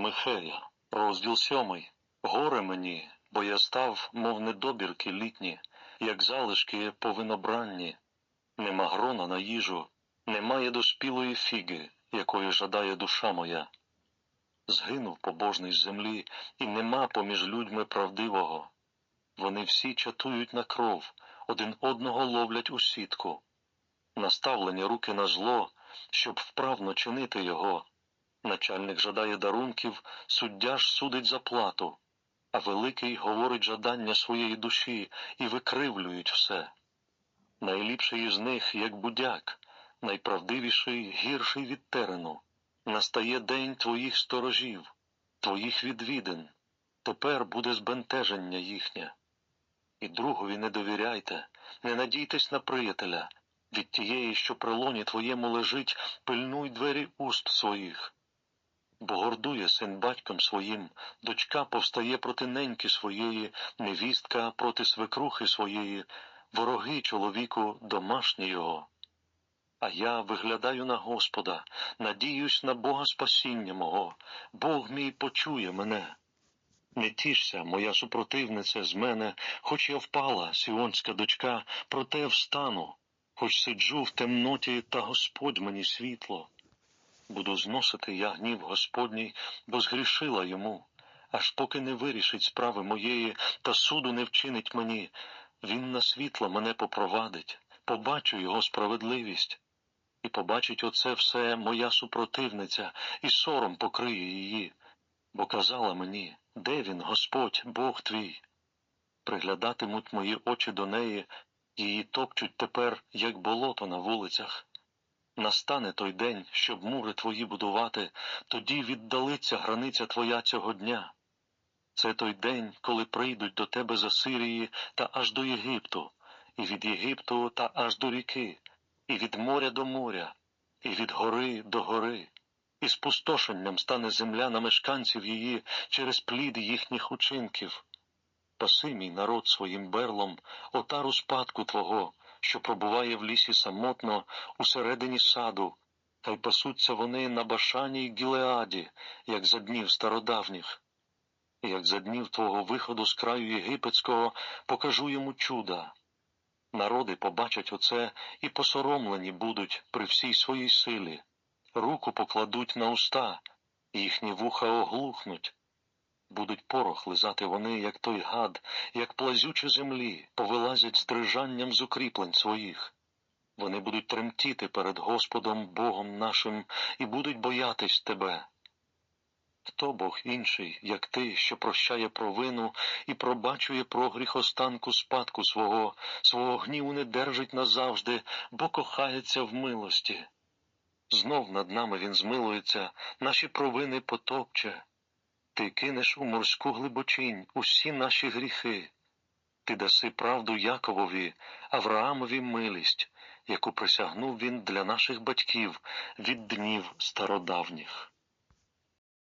Михея, розділ сьомий. Горе мені, бо я став, мов недобірки літні, як залишки по винобранні. Нема грона на їжу, немає доспілої фіги, якої жадає душа моя. Згинув побожний з землі, і нема поміж людьми правдивого. Вони всі чатують на кров, один одного ловлять у сітку. Наставлені руки на зло, щоб вправно чинити його. Начальник жадає дарунків, суддя ж судить за плату, а великий говорить жадання своєї душі і викривлюють все. Найліпший із них, як будяк, найправдивіший гірший від терену. Настає день твоїх сторожів, твоїх відвідин. Тепер буде збентеження їхнє. І другові не довіряйте, не надійтесь на приятеля. Від тієї, що при лоні твоєму лежить, пильнуй двері уст своїх. Бо гордує син батьком своїм, дочка повстає проти неньки своєї, невістка проти свекрухи своєї, вороги чоловіку домашні його. А я виглядаю на Господа, надіюсь на Бога спасіння мого, Бог мій почує мене. Не тішся, моя супротивниця, з мене, хоч я впала, сіонська дочка, проте встану, хоч сиджу в темноті, та Господь мені світло. Буду зносити я гнів Господній, бо згрішила йому, аж поки не вирішить справи моєї та суду не вчинить мені, він на світло мене попровадить, побачу його справедливість. І побачить оце все моя супротивниця, і сором покриє її, бо казала мені, де він, Господь, Бог твій? Приглядатимуть мої очі до неї, її топчуть тепер, як болото на вулицях. Настане той день, щоб мури твої будувати, тоді віддалиться границя твоя цього дня. Це той день, коли прийдуть до тебе з Асирії та аж до Єгипту, і від Єгипту та аж до ріки, і від моря до моря, і від гори до гори, і спустошенням стане земля на мешканців її через плід їхніх учинків. Паси мій народ своїм берлом, отару спадку Твого, що пробуває в лісі самотно усередині саду, та й пасуться вони на Башані й Гілеаді, як за днів стародавніх. Як за днів твого виходу з краю єгипетського покажу йому чуда. Народи побачать оце і посоромлені будуть при всій своїй силі, руку покладуть на уста, їхні вуха оглухнуть. Будуть порох лизати вони, як той гад, як плазючі землі, повилазять з дрижанням з укріплень своїх. Вони будуть тремтіти перед Господом Богом нашим і будуть боятись тебе. Хто Бог інший, як ти, що прощає провину і пробачує про гріхостанку спадку свого, свого гніву не держить назавжди, бо кохається в милості. Знов над нами він змилується, наші провини потопче. Ти кинеш у морську глибочинь усі наші гріхи. Ти даси правду Яковові, Авраамові милість, яку присягнув він для наших батьків від днів стародавніх.